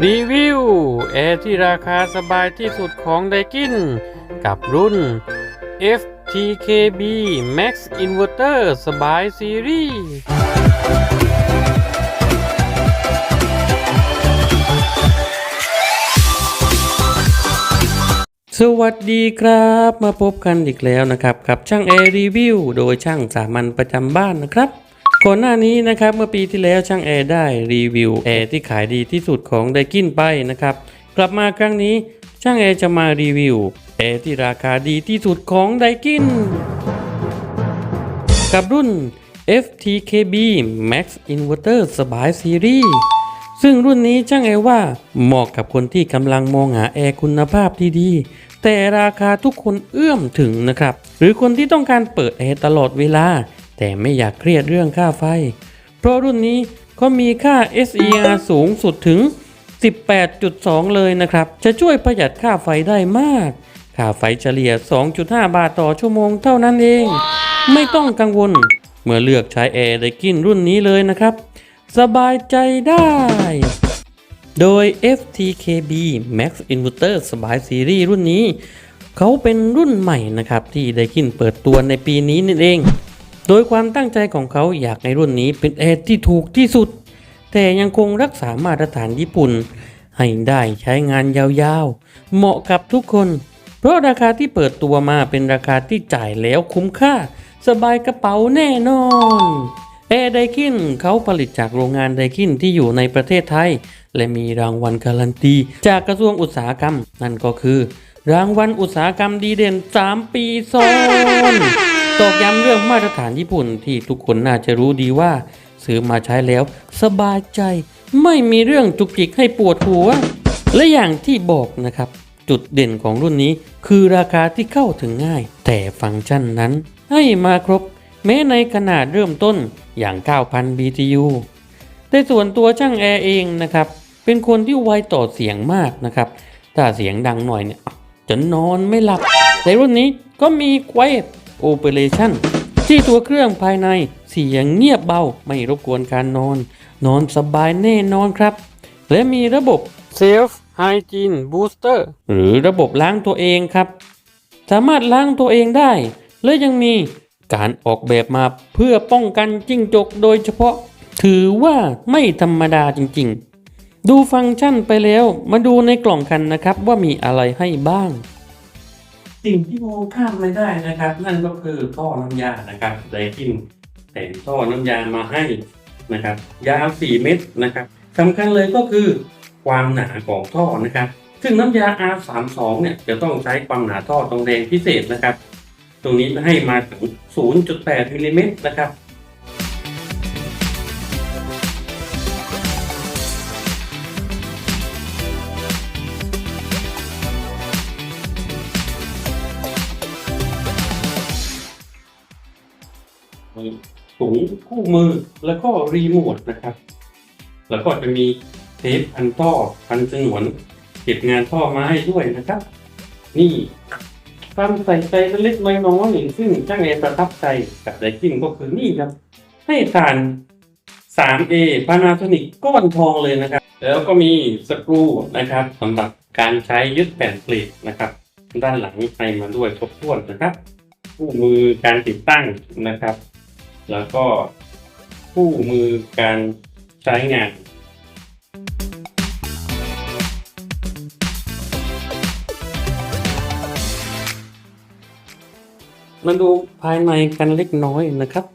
รีวิวแอร์ที่ราคาสบายที่สุดของไดกิน กับรุ่น FTKB Max Inverter สบายซีรีส์สวัสดีครับ มาพบกันอีกแล้วนะครับ กับช่างแอร์รีวิวโดยช่างสามัญประจำบ้านนะครับ ก่อนหน้านี้นะครับเมื่อปีที่แล้วช่างแอร์ได้รีวิวแอร์ที่ขายดีที่สุดของไดกินไปนะครับกลับมาครั้งนี้ช่างแอร์จะมารีวิวแอร์ที่ราคาดีที่สุดของไดกินกับรุ่น FTKB Max Inverter สบายซีรีส์ซึ่งรุ่นนี้ช่างแอร์ว่าเหมาะกับคนที่กำลังมองหาแอร์คุณภาพที่ดี แต่ราคาทุกคนเอื้อมถึงนะครับ หรือคนที่ต้องการเปิดแอร์ตลอดเวลา แต่ไม่อยากเครียดเรื่องค่าไฟ เพราะรุ่นนี้เขามีค่า SER สูงสุดถึง 18.2 เลยนะครับ จะช่วยประหยัดค่าไฟได้มาก ค่าไฟเฉลี่ย 2.5 บาทต่อชั่วโมงเท่านั้นเอง ไม่ต้องกังวล เมื่อเลือกใช้แอร์ไดกินรุ่นนี้เลยนะครับ สบายใจได้ โดย FTKB Max Inverter สบายซีรีส์รุ่นนี้เขาเป็นรุ่นใหม่นะครับ ที่ไดกินเปิดตัวในปีนี้นั่นเอง โดยความตั้งใจของเขาอยากในรุ่นนี้เป็นแอร์ที่ถูกที่สุด แต่ยังคงรักษามาตรฐานญี่ปุ่น ให้ได้ใช้งานยาวๆ เหมาะกับทุกคน เพราะราคาที่เปิดตัวมาเป็นราคาที่จ่ายแล้วคุ้มค่า สบายกระเป๋าแน่นอนแอไดคินเขาผลิตจากโรงงานไดคินที่อยู่ในประเทศไทย และมีรางวัลการันตี จากกระทรวงอุตสาหกรรม นั่นก็คือ รางวัลอุตสาหกรรมดีเด่น 3 ปีซ้อน ตอกย้ำเรื่องมาตรฐานญี่ปุ่นที่ทุกคนน่าจะรู้ดีว่า ซื้อมาใช้แล้วสบายใจ ไม่มีเรื่องจุกจิกให้ปวดหัว และอย่างที่บอกนะครับ จุดเด่นของรุ่นนี้คือราคาที่เข้าถึงง่าย แต่ฟังก์ชันนั้น ให้มาครบ แม้ในขนาดเริ่มต้นอย่าง 9,000 BTU แต่ส่วนตัวช่างแอร์เองนะครับ เป็นคนที่ไวต่อเสียงมากนะครับ ถ้าเสียงดังหน่อยเนี่ยจะนอนไม่หลับ ในรุ่นนี้ก็มี Quiet Operation ที่ตัวเครื่องภายในเสียงเงียบเบาไม่รบกวนการนอน นอนสบายแน่นอนครับ และมีระบบ Self Hygiene Booster หรือระบบล้างตัวเองครับ สามารถล้างตัวเองได้ และยังมีการออกแบบมาเพื่อป้องกันจิ้งจกโดยเฉพาะ ถือว่าไม่ธรรมดาจริงๆ ดูฟังก์ชันไปแล้วมาดูในกล่องกันนะครับว่ามีอะไรให้บ้าง สิ่งที่มองข้ามไม่ได้นะครับ นั่นก็คือท่อน้ำยานะครับไดกินแต่งท่อน้ำยามาให้นะครับ ยาว 4 เมตรนะครับสำคัญเลยก็คือความหนาของท่อนะครับ ซึ่งน้ำยา R32 เนี่ยจะต้องใช้ความหนาท่อตรงแดงพิเศษนะครับ ตรงนี้ให้มาถึง 0.8มิลลิเมตรนะครับ ถุงคู่มือแล้วก็รีโมทนะครับ แล้วก็จะมีเทปพันท่อพันฉนวนเก็บงานท่อมาให้ด้วยนะครับ นี่ความใส่ใจเล็กๆน้อยๆซึ่งช่างเอประทับใจกับไดกิ้งก็คือนี่ครับ ให้ทาน 3A Panasonic ก้อนทองเลยนะครับ แล้วก็มีสกรูนะครับสำหรับการใช้ยึดแผ่นผลิตนะครับ ด้านหลังให้มาด้วยครบถ้วนนะครับ คู่มือการติดตั้งนะครับ แล้วก็คู่มือการใช้งานมาดูภายในกันเล็กน้อยนะครับ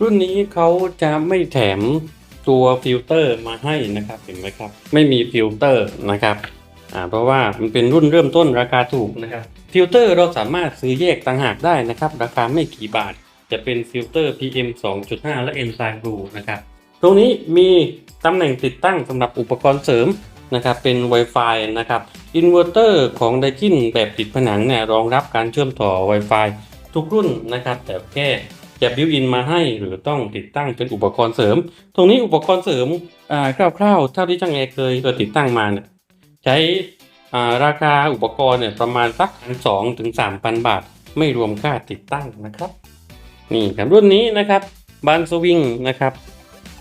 รุ่นนี้เขาจะไม่แถมตัวฟิลเตอร์มาให้นะครับ เห็นไหมครับ ไม่มีฟิลเตอร์นะครับ อ่าเพราะว่ามันเป็นรุ่นเริ่มต้นราคาถูกนะครับฟิลเตอร์เราสามารถซื้อแยกต่างหากได้นะครับ ราคาไม่กี่บาท จะเป็นฟิลเตอร์ PM 2.5 และ Ensign Blue นะครับตรงนี้มีตำแหน่งติดตั้งสำหรับอุปกรณ์เสริมนะครับเป็น Wi-Fi นะครับอินเวอร์เตอร์ของ d a i k i n แบบติดผนังเนี่ยรองรับการเชื่อมต่อ Wi-Fi ทุกรุ่นนะครับ แต่แค่จะบิวอินมาให้หรือต้องติดตั้งเป็นอุปกรณ์เสริม ตรงนี้อุปกรณ์เสริมอ่าคร่าวๆเท่าที่ช่างแอร์เคยเคยติดตั้งมาเนี่ย ใช้ราคาอุปกรณ์เนี่ยประมาณสักพันสองถึงสามพันบาท ไม่รวมค่าติดตั้งนะครับ นี่ครับรุ่นนี้นะครับบานสวิงนะครับ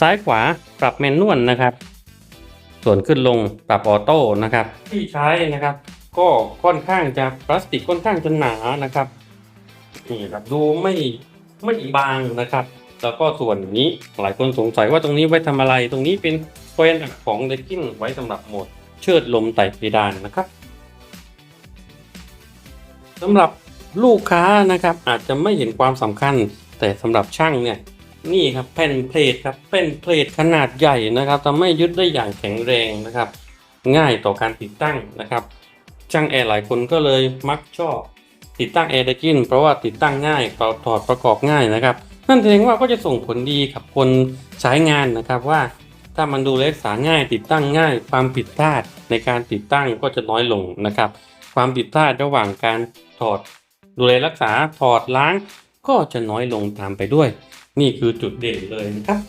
ซ้ายขวาปรับแมนนวลนะครับ ส่วนขึ้นลงปรับออโต้นะครับ ที่ใช้นะครับ ก็ค่อนข้างจะพลาสติกค่อนข้างจะหนานะครับนี่ครับดูไม่ไม่บางนะครับ แล้วก็ส่วนนี้หลายคนสงสัยว่าตรงนี้ไว้ทำอะไร ตรงนี้เป็นแกวนของเดกิ้งไว้สำหรับโหมด เชิดลมไต่เพดานนะครับสำหรับลูกค้านะครับอาจจะไม่เห็นความสำคัญ แต่สำหรับช่างเนี่ยนี่ครับแผ่นเพลทครับแผ่นเพลทขนาดใหญ่นะครับทำให้ยึดได้อย่างแข็งแรงนะครับ ง่ายต่อการติดตั้งนะครับ ช่างแอร์หลายคนก็เลยมักชอบติดตั้งแอร์ไดกินเพราะว่าติดตั้งง่ายเราถอดประกอบง่ายนะครับ นั่นแสดงว่าก็จะส่งผลดีกับคนใช้งานนะครับว่า ถ้ามันดูแลรักษาง่ายติดตั้งง่าย ความผิดพลาดในการติดตั้งก็จะน้อยลงนะครับ ความผิดพลาดระหว่างการถอด ดูแลรักษาถอดล้าง ก็จะน้อยลงตามไปด้วย นี่คือจุดเด่นเลยนะครับ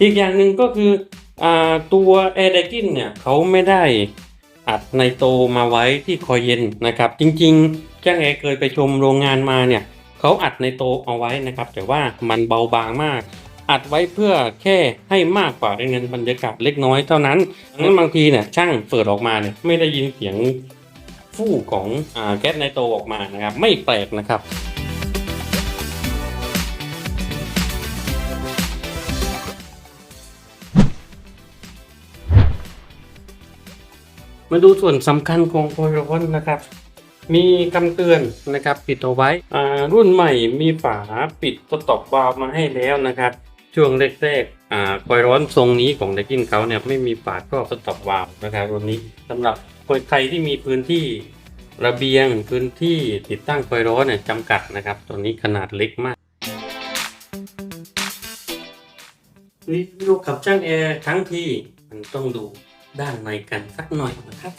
อีกอย่างหนึ่งก็คืออตัวแอร์ไดกินเนี่ยเขาไม่ได้อัดในโตมาไว้ที่คอยเย็นนะครับ จริงๆจ้างแอร์เคยไปชมโรงงานมาเนี่ยเขาอัดในโตเอาไว้นะครับ แต่ว่ามันเบาบางมาก อัดไว้เพื่อแค่ให้มากกว่าเงินบรรยากาศเล็กน้อยเท่านั้นดังนั้นบางทีเนี่ยช่างเปิดออกมาเนี่ยไม่ได้ยินเสียงฟู่ของอแก๊สไนโตรออกมานะครับ ไม่แปลกนะครับมาดูส่วนสำคัญของโคโรนนะครับ มีคำเตือนนะครับปิดเอาไว้ รุ่นใหม่มีฝาปิดสต็อปวาล์วมาให้แล้วนะครับ ช่วงแรกๆอ่าคอยร้อนทรงนี้ของเดกินเขาเนี่ยไม่มีฝาครอบสต็อปวาล์วนะครับรุ่นนี้สำหรับคนใครที่มีพื้นที่ระเบียงพื้นที่ติดตั้งคอยร้อนเนี่ยจำกัดนะครับ ตัวนี้ขนาดเล็กมากรีวิวกับช่างแอร์ทั้งที่มันต้องดูด้านในกันสักหน่อยนะครับ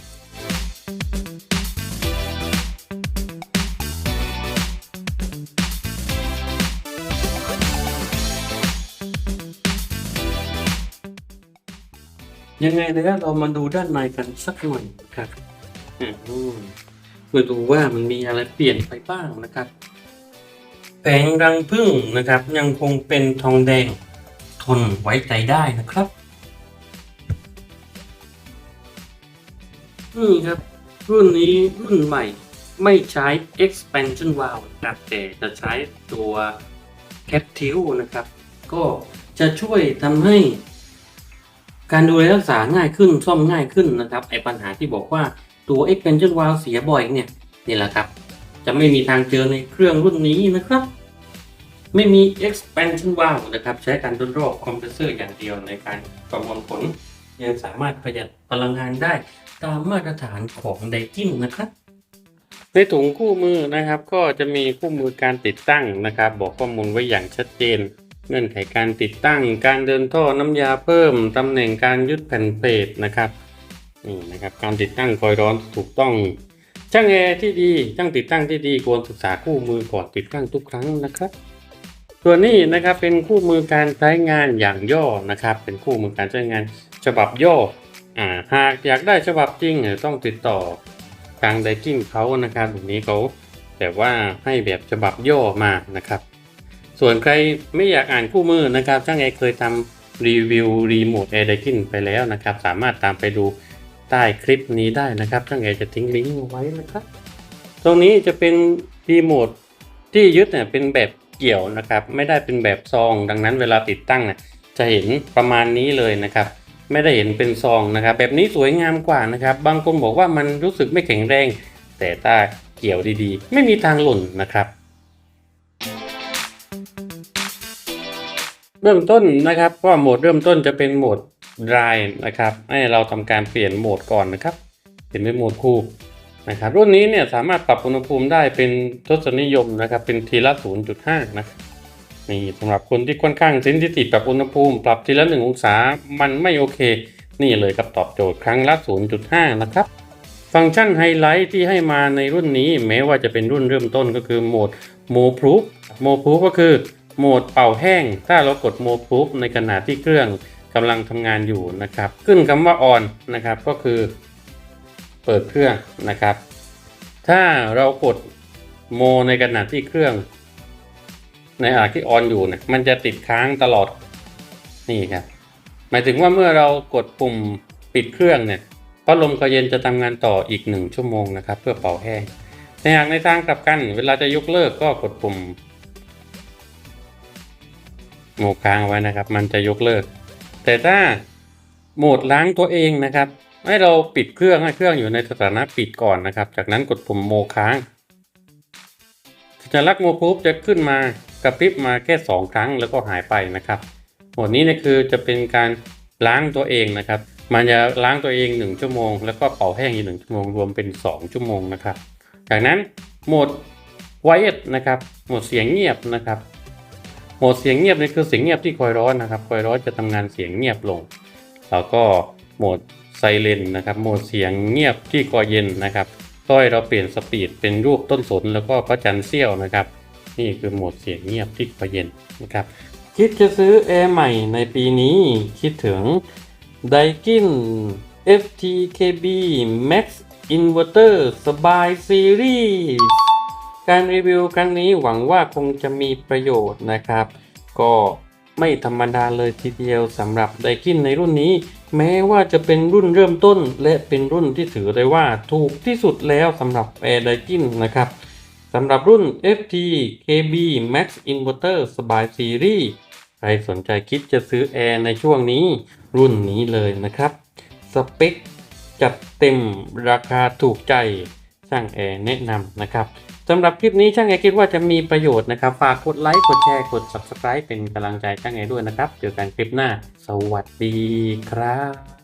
ยังไงนะครับเรามาดูด้านในกันสักหน่อยครับอืมมาดูว่ามันมีอะไรเปลี่ยนไปบ้างนะครับแผงรังผึ้งนะครับ ยังคงเป็นทองแดงทนไว้ใจได้นะครับนี่ครับ รุ่นนี้รุ่นใหม่ไม่ใช้ expansion valve นะครับแต่จะใช้ตัว captive นะครับ ก็จะช่วยทำให้ การดูแลรักษาง่ายขึ้นซ่อมง่ายขึ้นนะครับไอปัญหาที่บอกว่าตัว expansion valve เสียบ่อยเนี่ยนี่แหละครับ จะไม่มีทางเจอในเครื่องรุ่นนี้นะครับ ไม่มี expansion valve นะครับ ใช้การทดรอบคอมเพรสเซอร์อย่างเดียวในการประมวลผล ยังสามารถประหยัดพลังงานได้ตามมาตรฐานของไดกินนะครับในถุงคู่มือนะครับก็จะมีคู่มือการติดตั้งนะครับ บอกข้อมูลไว้อย่างชัดเจน เงื่อนไขการติดตั้ง การเดินท่อน้ำยาเพิ่มตำแหน่งการยึดแผ่นเพลทนะครับนี่นะครับ การติดตั้งคอยร้อนถูกต้อง ช่างแอร์ที่ดีช่างติดตั้งที่ดีควรศึกษาคู่มือก่อนติดตั้งทุกครั้งนะครับส่วนนี้นะครับเป็นคู่มือการใช้งานอย่างย่อนะครับ เป็นคู่มือการใช้งานฉบับย่ออ่าหากอยากได้ฉบับจริงต้องติดต่อทางไดกิ้งเขานะครับตรงนี้เขาแต่ว่าให้แบบฉบับย่อมานะครับ ส่วนใครไม่อยากอ่านคู่มือนะครับช่างแอเคยทำรีวิวรีโมทแอร์ไดกิ้งไปแล้วนะครับ สามารถตามไปดูใต้คลิปนี้ได้นะครับช่างแอจะทิ้งลิงก์ไว้นะครับ ตรงนี้จะเป็นรีโมทที่ยึดเนี่ยเป็นแบบเกี่ยวนะครับ ไม่ได้เป็นแบบซอง ดังนั้นเวลาติดตั้งเนี่ยจะเห็นประมาณนี้เลยนะครับ ไม่ได้เห็นเป็นซองนะครับ แบบนี้สวยงามกว่านะครับ บางคนบอกว่ามันรู้สึกไม่แข็งแรง แต่ถ้าเกี่ยวดีๆ ไม่มีทางหล่นนะครับ เริ่มต้นนะครับว่าโหมดเริ่มต้นจะเป็นโหมด dry นะครับ ให้เราทำการเปลี่ยนโหมดก่อนนะครับ เปลี่ยนเป็นโหมดคูลนะครับรุ่นนี้เนี่ยสามารถปรับอุณหภูมิได้เป็นทศนิยมนะครับเป็นทีละ 0.5 นะนี่สำหรับคนที่ค่อนข้างเซนซิทีฟปรับอุณหภูมิ ปรับทีละ 1 องศามันไม่โอเค นี่เลยครับตอบโจทย์ครั้งละ 0.5 นะครับ ฟังก์ชันไฮไลท์ที่ให้มาในรุ่นนี้แม้ว่าจะเป็นรุ่นเริ่มต้นก็คือโหมด Mo Proof Mo Proof ก็คือ โหมดเป่าแห้ง ถ้าเรากด Mo Proof ในขณะที่เครื่องกำลังทำงานอยู่นะครับ ขึ้นคำว่า on นนะครับก็คือเปิดเครื่องนะครับ ถ้าเรากดโมในขณะที่เครื่อง ในขณะที่ออนอยู่เนี่ยมันจะติดค้างตลอดนี่ครับหมายถึงว่าเมื่อเรากดปุ่มปิดเครื่องเนี่ยพัดลมคอยเย็นจะทำงานต่ออีกหนึ่งชั่วโมงนะครับ เพื่อเป่าแห้งในหากในทางกลับกัน เวลาจะยกเลิกก็กดปุ่ม โหมดค้างไว้นะครับ มันจะยกเลิก แต่ถ้าโหมดล้างตัวเองนะครับ ให้เราปิดเครื่องให้เครื่องอยู่ในสถานะปิดก่อนนะครับ จากนั้นกดปุ่มโมค้างสัญลักษณ์โมพูฟจะขึ้นมากระพริบมาแค่สองครั้งแล้วก็หายไปนะครับโหมดนี้เนี่ยคือจะเป็นการล้างตัวเองนะครับ มันจะล้างตัวเอง 1 ชั่วโมง แล้วก็เป่าแห้งอีกหนึ่งชั่วโมงรวมเป็น 2 ชั่วโมงนะครับ จากนั้นโหมด Quiet นะครับโหมดเสียงเงียบนะครับ โหมดเสียงเงียบนี่คือเสียงเงียบที่คอยร้อนนะครับคอยร้อนจะทำงานเสียงเงียบลง แล้วก็โหมดไซเลนนะครับ โหมดเสียงเงียบที่คอยเย็นนะครับก็ให้เราเปลี่ยนสปีดเป็นรูปต้นสนแล้วก็พระจันทร์เสี้ยวนะครับ นี่คือโหมดเสียงเงียบที่คอยเย็นนะครับ คิดจะซื้อแอร์ใหม่ในปีนี้คิดถึง d a i k i n FTKB Max Inverter สบายซีรีส์ การรีวิวครั้งนี้หวังว่าคงจะมีประโยชน์นะครับ ก็ไม่ธรรมดาเลยทีเดียวสำหรับ d a i k i n ในรุ่นนี้ แม้ว่าจะเป็นรุ่นเริ่มต้น และเป็นรุ่นที่ถือได้ว่าถูกที่สุดแล้วสำหรับ Air d a i k i n นะครับสำหรับรุ่น FT KB Max Inverter สบายซีรีส์ใครสนใจคิดจะซื้อแอร์ในช่วงนี้ รุ่นนี้เลยนะครับ สเปคจัดเต็มราคาถูกใจช่างแอร์แนะนำนะครับ สำหรับคลิปนี้ช่างไอคิดว่าจะมีประโยชน์นะครับ ฝากกดไลค์ กดแชร์ กด Subscribe เป็นกำลังใจช่างไอด้วยนะครับ เจอกันคลิปหน้า สวัสดีครับ